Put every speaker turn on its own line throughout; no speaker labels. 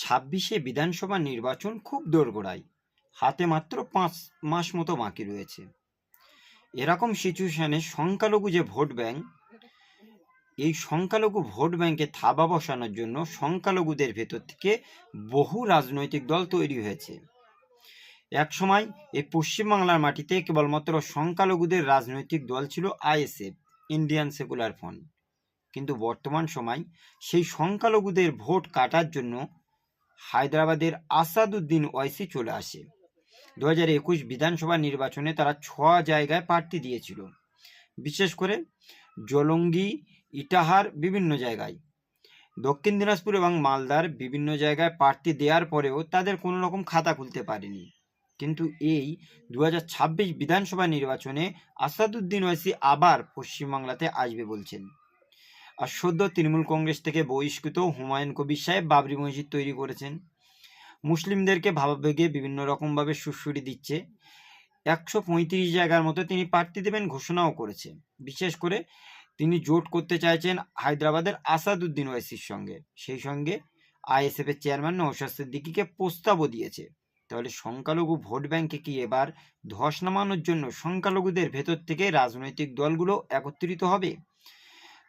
ছাব্বিশে বিধানসভা নির্বাচন খুব দোরগোড়ায়। হাতে মাত্র পাঁচ মাস মতো বাকি রয়েছে। এরকম সিচুয়েশনে সংখ্যালঘু যে ভোট ব্যাংক, এই সংখ্যালঘু ভোট ব্যাংকে থাবা বসানোর জন্য সংখ্যালঘুদের ভেতর থেকে বহু রাজনৈতিক দল তৈরি হয়েছে। একসময় এই পশ্চিমবাংলার মাটিতে কেবলমাত্র সংখ্যালঘুদের রাজনৈতিক দল ছিল আইএসএফ, ইন্ডিয়ান সেকুলার ফ্রন্ট। কিন্তু বর্তমান সময় সেই সংখ্যালঘুদের ভোট কাটার জন্য হায়দ্রাবাদের আসাদুদ্দিন ওয়াইসি চলে আসে। দু হাজার একুশ বিধানসভা নির্বাচনে তারা ছ জায়গায় প্রার্থী দিয়েছিল। বিশেষ করে জলঙ্গি, ইটাহার বিভিন্ন জায়গায়। দক্ষিণ দিনাজপুর এবং মালদার বিভিন্ন জায়গায় প্রার্থী দেওয়ার পরেও তাদের কোনো রকম খাতা খুলতে পারেনি। কিন্তু এই দু হাজার ছাব্বিশ বিধানসভা নির্বাচনে আসাদুদ্দিন ওয়াইসি আবার পশ্চিমবাংলাতে আসবে বলছেন। আর সদ্য তৃণমূল কংগ্রেস থেকে বহিষ্কৃত হুমায়ুন কবির সাহেব বাবরি মসজিদ তৈরি করেছেন। মুসলিমদেরকে ভাবাবেগে বিভিন্ন রকমভাবে সুরসুরি দিচ্ছে। একশো পঁয়ত্রিশ জায়গার মতো তিনি প্রার্থী দেবেন ঘোষণাও করেছে। বিশেষ করে তিনি জোট করতে চাইছেন হায়দ্রাবাদের আসাদুদ্দিন ওয়াইসির সঙ্গে। সেই সঙ্গে আইএসএফের চেয়ারম্যান নৌশাদ সিদ্দিকিকে প্রস্তাবও দিয়েছে। তাহলে সংখ্যালঘু ভোট ব্যাংকে কি এবার ধস নামানোর জন্য সংখ্যালঘুদের ভেতর থেকে রাজনৈতিক দলগুলো একত্রিত হবে?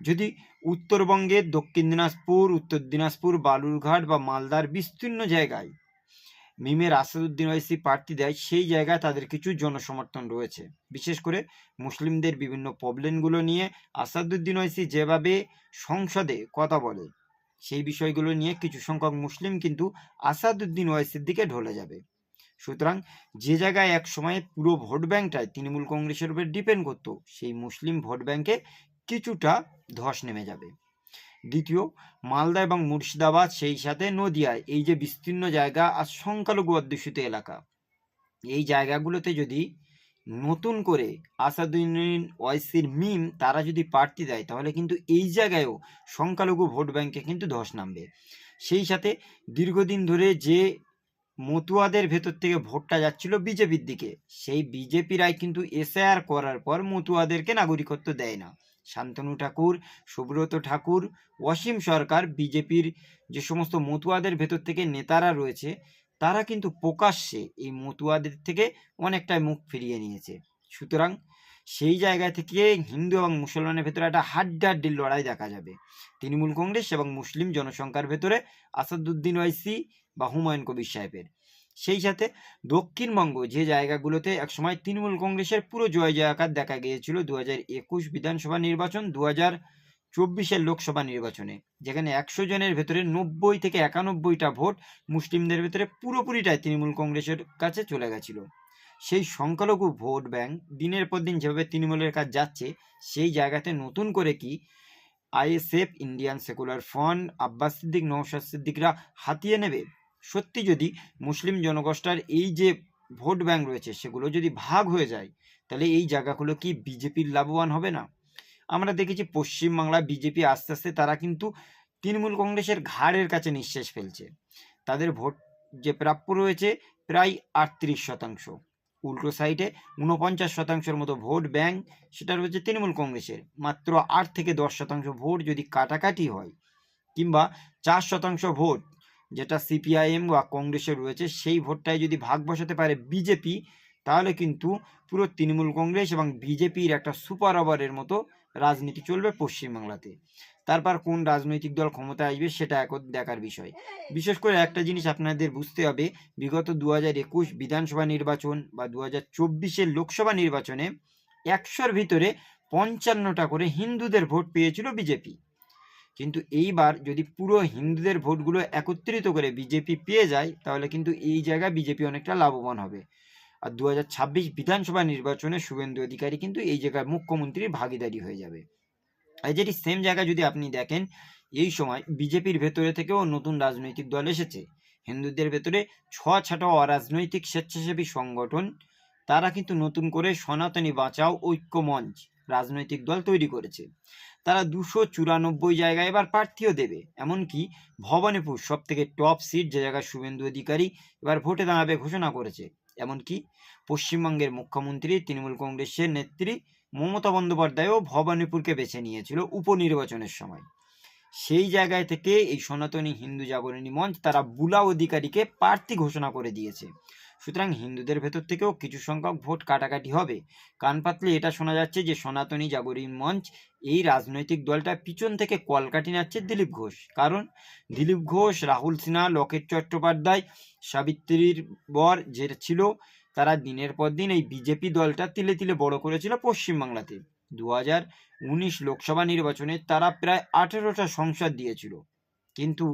যদি উত্তরবঙ্গের দক্ষিণ দিনাজপুর, উত্তর দিনাজপুর, বালুরঘাট বা মালদার বিস্তীর্ণ জায়গায় মিমের আসাদুদ্দিন ওয়াইসি প্রার্থী দেয়, সেই জায়গায় তাদের কিছু জনসমর্থন রয়েছে। বিশেষ করে মুসলিমদের বিভিন্ন প্রবলেমগুলো নিয়ে আসাদুদ্দিন ওয়াইসি যেভাবে সংসদে কথা বলে, সেই বিষয়গুলো নিয়ে কিছু সংখ্যক মুসলিম কিন্তু আসাদুদ্দিন ওয়াইসির দিকে ঢলে যাবে। সুতরাং যে জায়গায় এক সময় পুরো ভোট ব্যাংকটাই তৃণমূল কংগ্রেসের উপর ডিপেন্ড করতো, সেই মুসলিম ভোট ব্যাংকে কিছুটা ধস নেমে যাবে। দ্বিতীয়, মালদা এবং মুর্শিদাবাদ সেই সাথে নদিয়ায়। এই যে বিস্তীর্ণ জায়গা আর সংখ্যালঘু অধ্যুষিত এলাকা। এই জায়গাগুলোতে যদি নতুন করে আসাদুদ্দিন ওয়াইসির মিম তারা যদি প্রার্থী দেয়, তাহলে কিন্তু এই জায়গায়ও সংখ্যালঘু ভোট ব্যাংকে কিন্তু ধস নামবে। সেই সাথে দীর্ঘদিন ধরে যে মতুয়াদের ভেতর থেকে ভোটটা যাচ্ছিল বিজেপির দিকে, সেই বিজেপিরাই কিন্তু এসআইআর করার পর মতুয়াদেরকে নাগরিকত্ব দেয় না। শান্তনু ঠাকুর, সুব্রত ঠাকুর, অসীম সরকার, বিজেপির যে সমস্ত মতুয়াদের ভেতর থেকে নেতারা রয়েছে, তারা কিন্তু প্রকাশ্যে এই মতুয়াদের থেকে অনেকটাই মুখ ফিরিয়ে নিয়েছে। সুতরাং সেই জায়গা থেকে হিন্দু এবং মুসলমানের ভেতরে একটা হাড্ডাহাড্ডির লড়াই দেখা যাবে। তৃণমূল কংগ্রেস এবং মুসলিম জনসংখ্যার ভেতরে আসাদুদ্দিন ওয়াইসি বা হুমায়ুন কবির সাহেবের। সেই সাথে দক্ষিণবঙ্গ, যে জায়গাগুলোতে একসময় তৃণমূল কংগ্রেসের পুরো জয় জয়াকার দেখা গিয়েছিল দু একুশ বিধানসভা নির্বাচন দু হাজার চব্বিশের লোকসভা নির্বাচনে, যেখানে একশো জনের ভেতরে নব্বই থেকে একানব্বইটা ভোট মুসলিমদের ভেতরে পুরোপুরিটাই তৃণমূল কংগ্রেসের কাছে চলে গেছিল। সেই সংখ্যালঘু ভোট ব্যাংক দিনের পর দিন যেভাবে তৃণমূলের কাজ যাচ্ছে, সেই জায়গাতে নতুন করে কি ISF, Indian Secular Front, Abbas Siddique Naushad সিদ্দিকরা হাতিয়ে নেবে? সত্যি যদি মুসলিম জনগোষ্ঠীর এই যে ভোট ব্যাংক রয়েছে, সেগুলো যদি ভাগ হয়ে যায়, তাহলে এই জায়গাগুলো কি বিজেপির লাভবান হবে না? আমরা দেখেছি পশ্চিমবাংলা বিজেপি আস্তে আস্তে তারা কিন্তু তৃণমূল কংগ্রেসের ঘাড়ের কাছে নিঃশ্বাস ফেলছে। তাদের ভোট যে প্রাপ্য রয়েছে প্রায় আটত্রিশ শতাংশ। উল্টো সাইডে উনপঞ্চাশ শতাংশের মতো ভোট ব্যাংক সেটা রয়েছে তৃণমূল কংগ্রেসের। মাত্র আট থেকে দশ শতাংশ ভোট যদি কাটাকাটি হয়, কিংবা চার শতাংশ ভোট যেটা সিপিআইএম বা কংগ্রেসের রয়েছে, সেই ভোটটায় যদি ভাগ বসাতে পারে বিজেপি তাহলে কিন্তু পুরো তৃণমূল কংগ্রেস এবং বিজেপির একটা সুপার ওভারের মতো রাজনীতি চলবে পশ্চিমবাংলাতে। তারপর কোন রাজনৈতিক দল ক্ষমতায় আসবে সেটা এখন দেখার বিষয়। বিশেষ করে একটা জিনিস আপনাদের বুঝতে হবে, বিগত দু একুশ বিধানসভা নির্বাচন বা দু হাজার চব্বিশের লোকসভা নির্বাচনে একশোর ভিতরে পঞ্চান্নটা করে হিন্দুদের ভোট পেয়েছিল বিজেপি কিন্তু এইবার যদি পুরো হিন্দুদের ভোটগুলো একত্রিত করে বিজেপি পেয়ে যায়, তাহলে কিন্তু এই জায়গায় বিজেপি অনেকটা লাভবান হবে। আর দু হাজার ছাব্বিশ বিধানসভা নির্বাচনে শুভেন্দু অধিকারী কিন্তু এই জায়গায় মুখ্যমন্ত্রীর ভাগিদারি হয়ে যাবে। আর যেটি সেম জায়গা যদি আপনি দেখেন, এই সময় বিজেপির ভেতরে থেকেও নতুন রাজনৈতিক দল এসেছে। হিন্দুদের ভেতরে ছ ছাটা অরাজনৈতিক স্বেচ্ছাসেবী সংগঠন, তারা কিন্তু নতুন করে সনাতনী বাঁচাও ঐক্য মঞ্চ রাজনৈতিক দল তৈরি করেছে। তারা দুশো চুরানব্বই জায়গায় এবার প্রার্থীও দেবে। এমনকি ভবানীপুর সব থেকে টপ সিট যে জায়গায় শুভেন্দু অধিকারী এবার ভোটে দাঁড়াবে ঘোষণা করেছে। এমনকি পশ্চিমবঙ্গের মুখ্যমন্ত্রী, তৃণমূল কংগ্রেসের নেত্রী মমতা বন্দ্যোপাধ্যায়ও ভবানীপুরকে বেছে নিয়েছিল উপনির্বাচনের সময়। সেই জায়গায় থেকে এই সনাতনী হিন্দু জাগরণী মঞ্চ তারা বুলা অধিকারীকে প্রার্থী ঘোষণা করে দিয়েছে। সুতরাং হিন্দুদের ভেতর থেকেও কিছু সংখ্যক ভোট কাটাকাটি হবে। কান পাতলে এটা শোনা যাচ্ছে যে সনাতনী জাগরণী মঞ্চ এই রাজনৈতিক দলটা পিছন থেকে কলকাটি নাচ্ছে দিলীপ ঘোষ। কারণ দিলীপ ঘোষ, রাহুল সিনহা, লকেট চট্টোপাধ্যায়, সাবিত্রীর বর যে ছিল, তারা দিনের পর দিন এই বিজেপি দলটা তিলে তিলে বড় করেছিল পশ্চিমবাংলাতে। দু হাজার উনিশ লোকসভা নির্বাচনে তারা প্রায় আঠেরোটা সংসদ দিয়েছিল। কিন্তু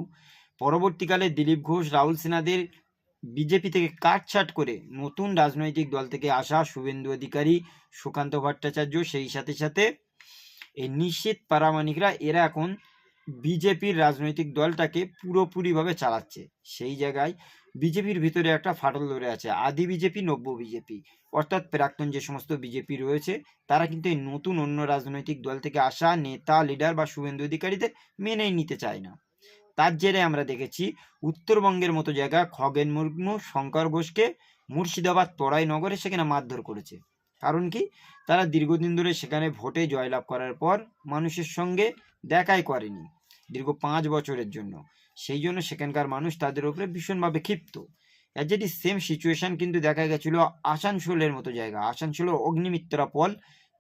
পরবর্তীকালে দিলীপ ঘোষ, রাহুল সিনহাদের বিজেপি থেকে কাটছাট করে নতুন রাজনৈতিক দল থেকে আসা শুভেন্দু অধিকারী, সুকান্ত ভট্টাচার্য, সেই সাথে সাথে এই নিশ্চিত পারামানিকরা এরা এখন বিজেপির রাজনৈতিক দলটাকে পুরোপুরিভাবে চালাচ্ছে। সেই জায়গায় বিজেপির ভিতরে একটা ফাটল ধরে আছে। আদি বিজেপি, নব্য বিজেপি। অর্থাৎ প্রাক্তন যে সমস্ত বিজেপি রয়েছে, তারা কিন্তু এই নতুন অন্য রাজনৈতিক দল থেকে আসা নেতা, লিডার বা শুভেন্দু অধিকারীদের মেনেই নিতে চায় না। তার জেরে আমরা দেখেছি উত্তরবঙ্গের মতো জায়গা খগেন মুর্মু, শঙ্কর ঘোষকে মুর্শিদাবাদ তরাই নগরে সেখানে মারধর করেছে। কারণ কি? তারা দীর্ঘদিন ধরে সেখানে ভোটে জয়লাভ করার পর মানুষের সঙ্গে দেখাই করেনি, দীর্ঘ পাঁচ বছরের জন্য। সেই জন্য সেখানকার মানুষ তাদের উপরে ভীষণভাবে ক্ষিপ্ত। যেটি সেম সিচুয়েশন কিন্তু দেখা গেছিল আসানসোলের মতো জায়গা। আসানসোল অগ্নিমিত্রা পল,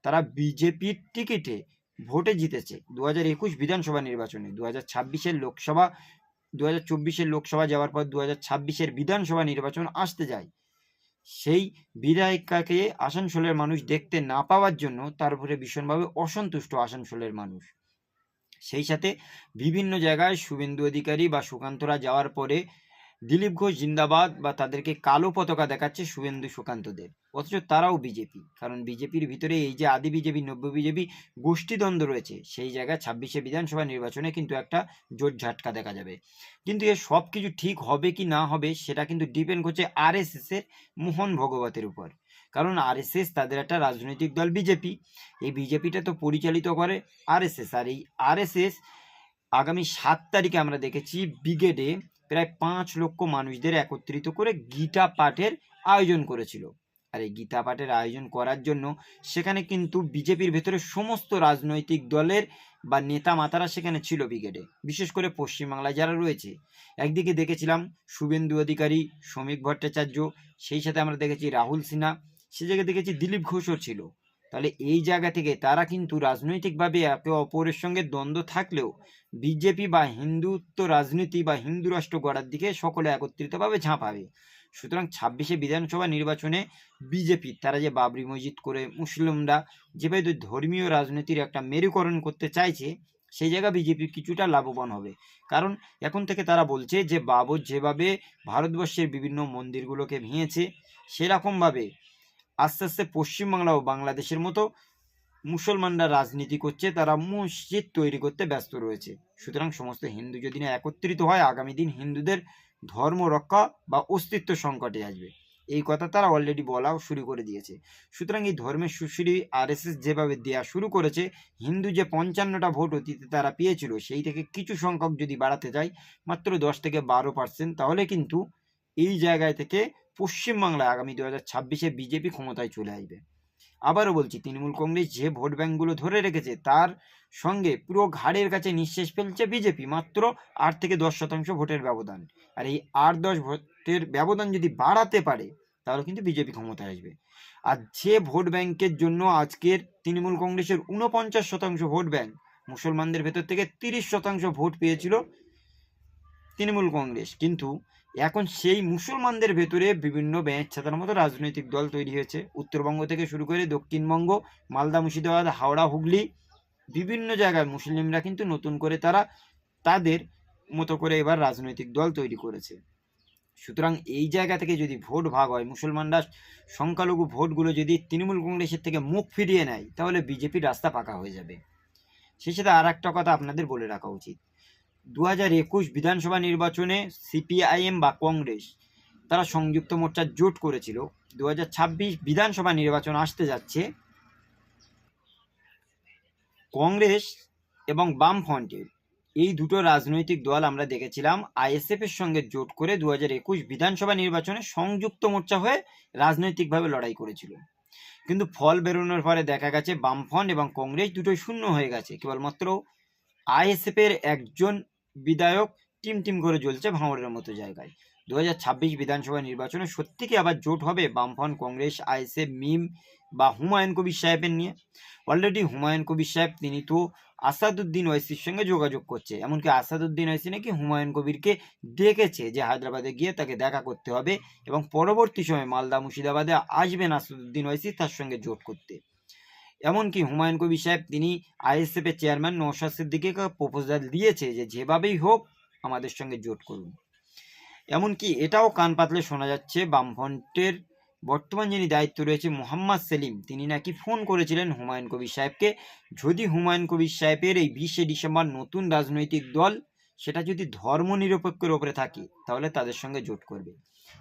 তারা বিজেপির টিকিটে ভোটে জিতেছে। দু হাজার একুশ বিধানসভা নির্বাচনে দু হাজার ছাব্বিশের লোকসভা দু হাজার চব্বিশের লোকসভা যাওয়ার পর দু হাজার ছাব্বিশের বিধানসভা নির্বাচন আসতে যায়। সেই বিধায়িকাকে আসানসোলের মানুষ দেখতে না পাওয়ার জন্য তার উপরে ভীষণভাবে অসন্তুষ্ট আসানসোলের মানুষ। সেই সাথে বিভিন্ন জায়গায় শুভেন্দু অধিকারী বা সুকান্তরা যাওয়ার পরে দিলীপ ঘোষ জিন্দাবাদ বা তাদেরকে কালো পতাকা দেখাচ্ছে শুভেন্দু সুকান্তদের। অথচ তারাও বিজেপি, কারণ বিজেপির ভিতরে এই যে আদি বিজেপি, নব্য বিজেপি গোষ্ঠীদ্বন্দ্ব রয়েছে, সেই জায়গায় ছাব্বিশে বিধানসভা নির্বাচনে কিন্তু একটা জোট ঝাটকা দেখা যাবে। কিন্তু এ সব কিছু ঠিক হবে কি না হবে, সেটা কিন্তু ডিপেন্ড করছে আর এর মোহন ভগবতের উপর। কারণ আরএসএস তাদের একটা রাজনৈতিক দল বিজেপি। এই বিজেপিটা তো পরিচালিত করে আরএসএস আর এই আরএসএস আগামী সাত তারিখে আমরা দেখেছি ব্রিগেডে প্রায় পাঁচ লক্ষ মানুষদের একত্রিত করে গীতা পাঠের আয়োজন করেছিল। আর এই গীতা পাঠের আয়োজন করার জন্য সেখানে কিন্তু বিজেপির ভেতরে সমস্ত রাজনৈতিক দলের বা নেতা মাতারা সেখানে ছিল ব্রিগেডে। বিশেষ করে পশ্চিমবাংলায় যারা রয়েছে, একদিকে দেখেছিলাম শুভেন্দু অধিকারী, শ্রমিক ভট্টাচার্য, সেই সাথে আমরা দেখেছি রাহুল সিনহা, সে জায়গায় দেখেছি দিলীপ ঘোষও ছিল। তাহলে এই জায়গা থেকে তারা কিন্তু রাজনৈতিকভাবে একে অপরের সঙ্গে দ্বন্দ্ব থাকলেও বিজেপি বা হিন্দুত্ব রাজনীতি বা হিন্দু রাষ্ট্র গড়ার দিকে সকলে একত্রিতভাবে ঝাঁপাবে সুতরাং ছাব্বিশে বিধানসভা নির্বাচনে বিজেপি, তারা যে বাবরি মসজিদ করে মুসলিমরা যেভাবে ধর্মীয় রাজনীতির একটা মেরুকরণ করতে চাইছে, সেই জায়গা বিজেপি কিছুটা লাভবান হবে। কারণ এখন থেকে তারা বলছে যে, বাবর যেভাবে ভারতবর্ষের বিভিন্ন মন্দিরগুলোকে ভেঙেছে, সেরকমভাবে আস্তে আস্তে পশ্চিমবাংলা ও বাংলাদেশের মতো মুসলমানরা রাজনীতি করছে, তারা মসজিদ তৈরি করতে ব্যস্ত রয়েছে। সুতরাং সমস্ত হিন্দু যদি না একত্রিত হয়, আগামী দিন হিন্দুদের ধর্ম রক্ষা বা অস্তিত্ব সংকটে আসবে। এই কথা তারা অলরেডি বলাও শুরু করে দিয়েছে। সুতরাং এই ধর্মের সুশ্রী আরএসএস যেভাবে দেয়া শুরু করেছে, হিন্দু যে পঞ্চান্নটা ভোট অতীতে তারা পেয়েছিল, সেই থেকে কিছু সংখ্যক যদি বাড়াতে যায় মাত্র দশ থেকে বারো পার্সেন্ট তাহলে কিন্তু এই জায়গায় থেকে পশ্চিমবাংলায় আগামী দু হাজার ছাব্বিশে বিজেপি ক্ষমতায় চলে আসবে। আবারও বলছি, তৃণমূল কংগ্রেস যে ভোট ব্যাঙ্কগুলো ধরে রেখেছে, তার সঙ্গে পুরো ঘাড়ের কাছে নিঃশেষ ফেলছে বিজেপি, মাত্র আট থেকে দশ শতাংশ ভোটের ব্যবধান। আর এই আট দশ ভোটের ব্যবধান যদি বাড়াতে পারে, তাহলে কিন্তু বিজেপি ক্ষমতায় আসবে। আর যে ভোট ব্যাংকের জন্য আজকের তৃণমূল কংগ্রেসের উনপঞ্চাশ শতাংশ ভোট ব্যাংক, মুসলমানদের ভেতর থেকে তিরিশ শতাংশ ভোট পেয়েছিল তৃণমূল কংগ্রেস। কিন্তু এখন সেই মুসলমানদের ভেতরে বিভিন্ন ব্যাঁচ ছাতার মতো রাজনৈতিক দল তৈরি হয়েছে। উত্তরবঙ্গ থেকে শুরু করে দক্ষিণবঙ্গ, মালদা, মুর্শিদাবাদ, হাওড়া, হুগলি বিভিন্ন জায়গায় মুসলিমরা কিন্তু নতুন করে তারা তাদের মতো করে এবার রাজনৈতিক দল তৈরি করেছে। সুতরাং এই জায়গা থেকে যদি ভোট ভাগ হয়, মুসলমানরা সংখ্যালঘু ভোটগুলো যদি তৃণমূল কংগ্রেসের থেকে মুখ ফিরিয়ে নেয়, তাহলে বিজেপির রাস্তা পাকা হয়ে যাবে। সেই সাথে আর একটা কথা আপনাদের বলে রাখা উচিত। দু হাজার একুশ বিধানসভা নির্বাচনে সিপিআইএম বা কংগ্রেস, তারা সংযুক্ত মোর্চার জোট করেছিল। দু হাজার ছাব্বিশ বিধানসভা নির্বাচন আসতে যাচ্ছে। কংগ্রেস এবং বামফ্রন্টের এই দুটো রাজনৈতিক দল আমরা দেখেছিলাম। আইএসএফ এর সঙ্গে জোট করে দু হাজার একুশ বিধানসভা নির্বাচনে সংযুক্ত মোর্চা হয়ে রাজনৈতিকভাবে লড়াই করেছিল। কিন্তু ফল বেরোনোর পরে দেখা গেছে, বামফ্রন্ট এবং কংগ্রেস দুটোই শূন্য হয়ে গেছে। কেবলমাত্র আইএসএফ এর একজন বিধায়ক টিম টিম করে জ্বলছে ভাঙড়ের মতো জায়গায়। দু হাজার ছাব্বিশ বিধানসভা নির্বাচনে সত্যি কি আবার জোট হবে বামফ্রন্ট, কংগ্রেস, আইএসএফ, মিম বা হুমায়ুন কবির সাহেবের নিয়ে? অলরেডি হুমায়ুন কবির সাহেব, তিনি তো আসাদুদ্দিন ওয়াইসির সঙ্গে যোগাযোগ করছে। এমনকি আসাদুদ্দিন ওয়াইসি নাকি হুমায়ুন কবিরকে ডেকেছে যে হায়দ্রাবাদে গিয়ে তাকে দেখা করতে হবে এবং পরবর্তী সময় মালদা, মুর্শিদাবাদে আসবেন আসাদুদ্দিন ওয়াইসি তার সঙ্গে জোট করতে। এমনকি হুমায়ুন কবির সাহেব, তিনি আইএসএফ এর চেয়ারম্যান নৌশাদ সিদ্দিকে প্রপোজাল দিয়েছে যে যেভাবেই হোক আমাদের সঙ্গে জোট করুন। এমনকি এটাও কান পাতলে শোনা যাচ্ছে, বামফ্রন্টের বর্তমান যিনি দায়িত্ব রয়েছে মোহাম্মদ সেলিম, তিনি নাকি ফোন করেছিলেন হুমায়ুন কবির সাহেবকে। যদি হুমায়ুন কবির সাহেবের এই বিশে ডিসেম্বর নতুন রাজনৈতিক দল সেটা যদি ধর্মনিরপেক্ষের ওপরে থাকে, তাহলে তাদের সঙ্গে জোট করবে।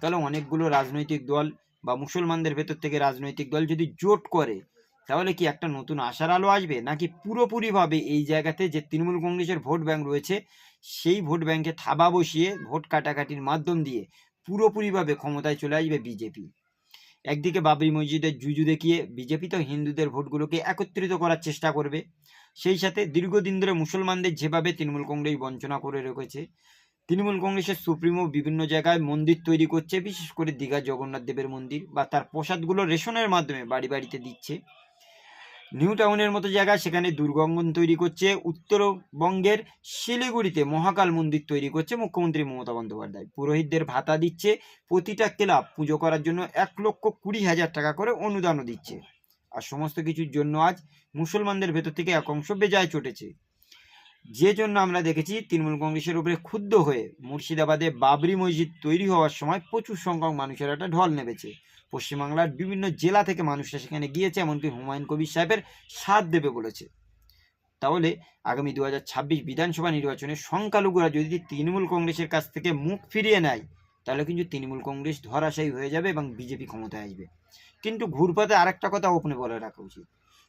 তাহলে অনেকগুলো রাজনৈতিক দল বা মুসলমানদের ভেতর থেকে রাজনৈতিক দল যদি জোট করে তাহলে কি একটা নতুন আশার আলো আসবে? নাকি পুরোপুরিভাবে এই জায়গাতে যে তৃণমূল কংগ্রেসের ভোট ব্যাংক রয়েছে, সেই ভোট ব্যাংকে থাবা বসিয়ে ভোট কাটাকাটির মাধ্যম দিয়ে পুরোপুরিভাবে ক্ষমতায় চলে আসবে বিজেপি? একদিকে বাবরি মসজিদের জুজু দেখিয়ে বিজেপি তো হিন্দুদের ভোটগুলোকে একত্রিত করার চেষ্টা করবে। সেই সাথে দীর্ঘদিন ধরে মুসলমানদের যেভাবে তৃণমূল কংগ্রেস বঞ্চনা করে রেখেছে, তৃণমূল কংগ্রেসের সুপ্রিমো বিভিন্ন জায়গায় মন্দির তৈরি করছে, বিশেষ করে দীঘা জগন্নাথ দেবের মন্দির বা তার প্রসাদগুলো রেশনের মাধ্যমে বাড়ি বাড়িতে দিচ্ছে। নিউ টাউনের মতো জায়গা, সেখানে দুর্গঙ্গন তৈরি করছে। উত্তরবঙ্গের শিলিগুড়িতে মহাকাল মন্দির তৈরি করছে মুখ্যমন্ত্রী মমতা বন্দ্যোপাধ্যায়। পুরোহিতদের ভাতা দিচ্ছে, প্রতিটা ক্লাব পুজো করার জন্য এক লক্ষ কুড়ি হাজার টাকা করে অনুদানও দিচ্ছে। আর সমস্ত কিছুর জন্য আজ মুসলমানদের ভেতর থেকে এক অংশ বেজায় চটেছে। যে জন্য আমরা দেখেছি তৃণমূল কংগ্রেসের উপরে ক্ষুব্ধ হয়ে মুর্শিদাবাদে বাবরি মসজিদ তৈরি হওয়ার সময় প্রচুর সংখ্যক মানুষের একটা ঢল নেমেছে। পশ্চিমবাংলার বিভিন্ন জেলা থেকে মানুষরা সেখানে গিয়েছে, এমনকি হুমায়ুন কবির সাহেবের সাথ দেবে বলেছে। তাহলে আগামী দু হাজার ছাব্বিশ বিধানসভা নির্বাচনে সংখ্যালঘুরা যদি তৃণমূল কংগ্রেসের কাছ থেকে মুখ ফিরিয়ে নেয়, তাহলে কিন্তু তৃণমূল কংগ্রেস ধরাশায়ী হয়ে যাবে এবং বিজেপি ক্ষমতায় আসবে। কিন্তু ঘুরপথে আরেকটা কথা ওপনে বলে রাখা উচিত।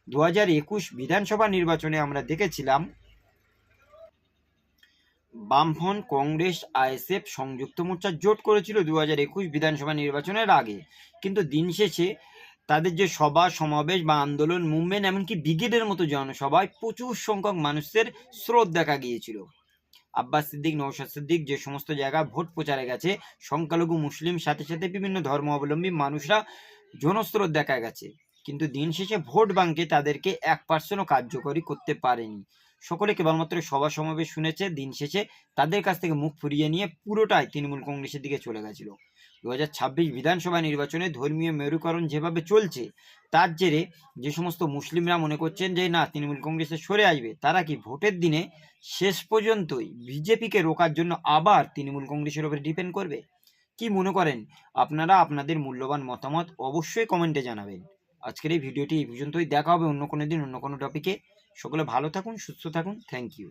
দু হাজার একুশ বিধানসভা নির্বাচনে আমরা দেখেছিলাম বামফ্রন্ট কংগ্রেস আইএসএফ সংযুক্ত মোর্চা জোট করেছিল দু হাজার একুশ বিধানসভা নির্বাচনের আগে। কিন্তু দিন শেষে তাদের যে সভা, সমাবেশ বা আন্দোলন, মুভমেন্ট, এমনকি ব্রিগেডের মতো জনসভায় প্রচুর সংখ্যক মানুষের স্রোত দেখা গিয়েছিল। আব্বাস সিদ্দিক নৌশাদ সিদ্দিক যে সমস্ত জায়গায় ভোট প্রচারে গেছে, সংখ্যালঘু, মুসলিম, সাথে সাথে বিভিন্ন ধর্মাবলম্বী মানুষরা জনস্রোত দেখা গেছে। কিন্তু দিন শেষে ভোট ব্যাংকে তাদেরকে এক পার্সেন্টও কার্যকরী করতে পারেনি। সকলে কেবলমাত্র সভা সমাবেশ শুনেছে, দিন শেষে তাদের কাছ থেকে মুখ ফুরিয়ে নিয়ে পুরোটাই তৃণমূল কংগ্রেসের দিকে চলে গেছিল। দু হাজার ছাব্বিশ বিধানসভা নির্বাচনে ধর্মীয় মেরুকরণ যেভাবে চলছে, তার জেরে যে সমস্ত মুসলিমরা মনে করছেন যে, না, তৃণমূল কংগ্রেসে সরে আসবে তারা কি ভোটের দিনে শেষ পর্যন্তই বিজেপিকে রোকার জন্য আবার তৃণমূল কংগ্রেসের উপরে ডিপেন্ড করবে? কি মনে করেন? আপনারা আপনাদের মূল্যবান মতামত অবশ্যই কমেন্টে জানাবেন। আজকের এই ভিডিওটি এই পর্যন্তই। দেখা হবে অন্য কোনো দিন অন্য কোনো টপিকে। সকলে ভালো থাকুন সুস্থ থাকুন। Thank you